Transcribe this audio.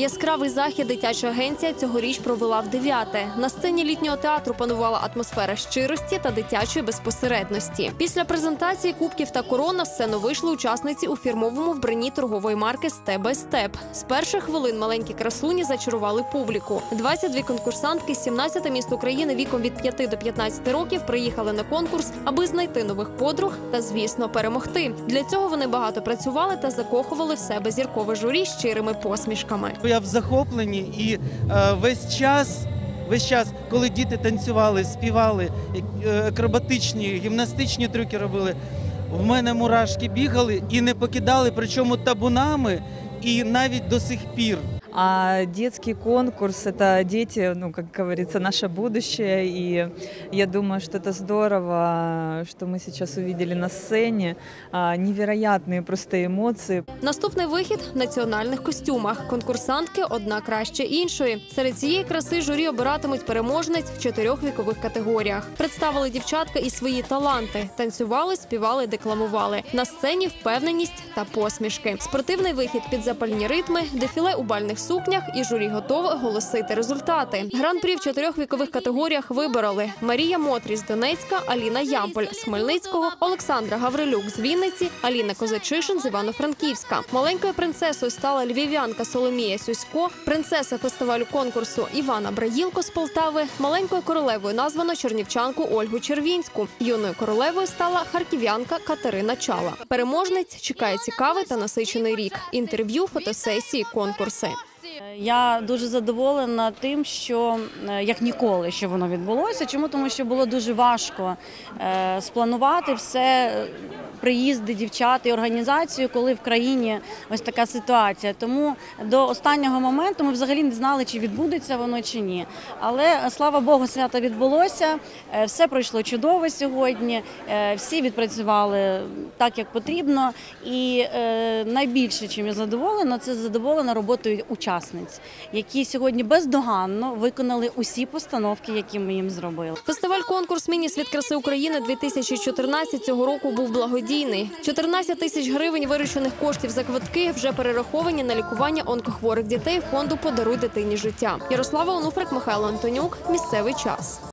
Яскравий захід дитяча агенція цьогоріч провела в дев'яте. На сцені літнього театру панувала атмосфера щирості та дитячої безпосередності. Після презентації кубків та корон на сцену вийшли учасниці у фірмовому вбранні торгової марки Степ бай степ. З перших хвилин маленькі красуні зачарували публіку. 22 конкурсантки з 17 міст України віком від 5 до 15 років приїхали на конкурс, аби знайти нових подруг та, звісно, перемогти. Для цього вони багато працювали та закохували в себе зіркове журі щирими посмішками. Я в захопленні і е, весь час, весь час, коли діти танцювали, співали, е, акробатичні, гімнастичні трюки робили, в мене мурашки бігали і не покидали, причому табунами, і навіть до сих пір. А детский конкурс – это дети, ну, как говорится, наше будущее. И я думаю, что это здорово, что мы сейчас увидели на сцене. А, Невероятные просто эмоции. Наступний вихід в національних костюмах. Конкурсантки одна краще іншої. Серед цієї краси журі обиратимуть переможниць в чотирьох вікових категоріях. Представили дівчатка і свої таланти. Танцювали, співали, декламували. На сцені впевненість та посмішки. Спортивний вихід під запальні ритми, дефіле у бальних сукнях і журі готове оголосити результати. Гран-прі в чотирьох вікових категоріях вибороли Марія Мотрі з Донецька, Аліна Ямполь з Хмельницького, Олександра Гаврилюк з Вінниці, Аліна Козачишин з Івано-Франківська. Маленькою принцесою стала львів'янка Соломія Сюсько, принцеса фестивалю конкурсу Івана Браїлко з Полтави. Маленькою королевою названо чернівчанку Ольгу Червінську. Юною королевою стала харків'янка Катерина Чала. Переможниць чекає цікавий та насичений рік. Інтерв'ю, фотосесії, конкурси. Я дуже задоволена тим, що е, як ніколи, що воно відбулося. Чому тому, що було дуже важко е, спланувати все. е, Приїзди дівчат і організацію, коли в країні ось така ситуація. Тому до останнього моменту ми взагалі не знали, чи відбудеться воно чи ні. Але слава Богу, свято відбулося. Все пройшло чудово сьогодні. Всі відпрацювали так, як потрібно. І найбільше, чим я задоволена, це задоволена роботою учасниць, які сьогодні бездоганно виконали усі постановки, які ми їм зробили. Фестиваль конкурс Міні світ краси України 2014 цього року був благодійний. 14 тисяч гривень виручених коштів за квитки вже перераховані на лікування онкохворих дітей фонду Подаруй дитині життя. Ярослава Онуфрик, Михайло Антонюк. Місцевий час.